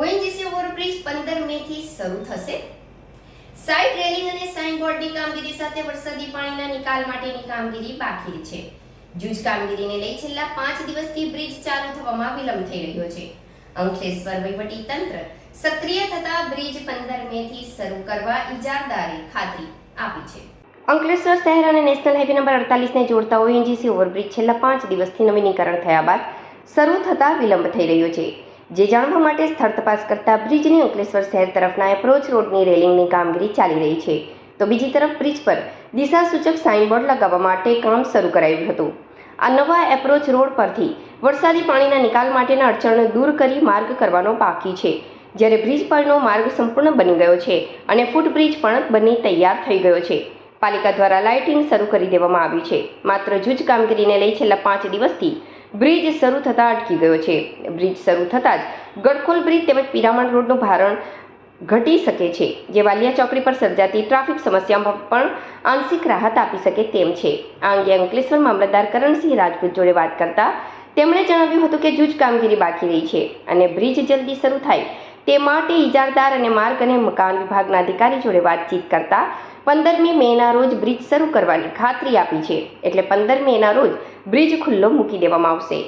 ONGC overbridge પંદર મે થી શરૂ થશે. સાઇટ રેલિંગ અને સાઇન બોર્ડની કામગીરી સાથે વરસાદી પાણીના નિકાલ માટેની કામગીરી બાકી છે. જૂજ કામગીરીને લઈ છેલ્લા પાંચ દિવસથી બ્રિજ ચાલુ થવામાં વિલંબ થઈ રહ્યો છે. અંકલેશ્વર વહીવટી તંત્ર સક્રિય થતા બ્રિજ પંદર મે થી શરૂ કરવા ઇજારદારે ખાતરી આપી છે. અંકલેશ્વર શહેર અને નેશનલ હાઈવે નંબર અડતાલીસને જોડતા ઓએનજીસી ઓવરબ્રિજ છેલ્લા પાંચ દિવસથી નવીનીકરણ થયા બાદ શરૂ થતા વિલંબ થઈ રહ્યો છે. જે જાણવા માટે સ્થળ તપાસ કરતા બ્રિજની અંકલેશ્વર શહેર તરફના એપ્રોચ રોડની રેલિંગની કામગીરી ચાલી રહી છે. તો બીજી તરફ બ્રિજ પર દિશા સૂચક સાઇનબોર્ડ લગાવવા માટે કામ શરૂ કરાયું હતું. આ નવા એપ્રોચ રોડ પરથી વરસાદી પાણીના નિકાલ માટેના અડચણને દૂર કરી માર્ગ કરવાનો બાકી છે. જ્યારે બ્રિજ પરનો માર્ગ સંપૂર્ણ બની ગયો છે અને ફૂટ બ્રિજ પણ બની તૈયાર થઈ ગયો છે. પાલિકા દ્વારા લાઇટિંગ શરૂ કરી દેવામાં આવ્યું છે. માત્ર જૂજ કામગીરીને લઈ છેલ્લા પાંચ દિવસથી બ્રિજ શરૂ થતાં અટકી ગયો છે. બ્રિજ શરૂ થતાં જ ગડખોલ બ્રિજ તેમજ પિરામણ રોડનું ભારણ ઘટી શકે છે, જે વાલિયા ચોકડી પર સર્જાતી ટ્રાફિક સમસ્યામાં પણ આંશિક રાહત આપી શકે તેમ છે. આ અંગે અંકલેશ્વર મામલતદાર કરણસિંહ રાજપૂત જોડે વાત કરતા તેમણે જણાવ્યું હતું કે જૂજ કામગીરી બાકી રહી છે અને બ્રિજ જલ્દી શરૂ થાય તે માટે ઇજારદાર અને માર્ગ અને મકાન વિભાગના અધિકારી જોડે વાતચીત કરતા પંદરમી મેના રોજ બ્રિજ શરૂ કરવાની ખાતરી આપી છે. એટલે પંદર મેના રોજ બ્રિજ ખુલ્લો મૂકી દેવામાં આવશે.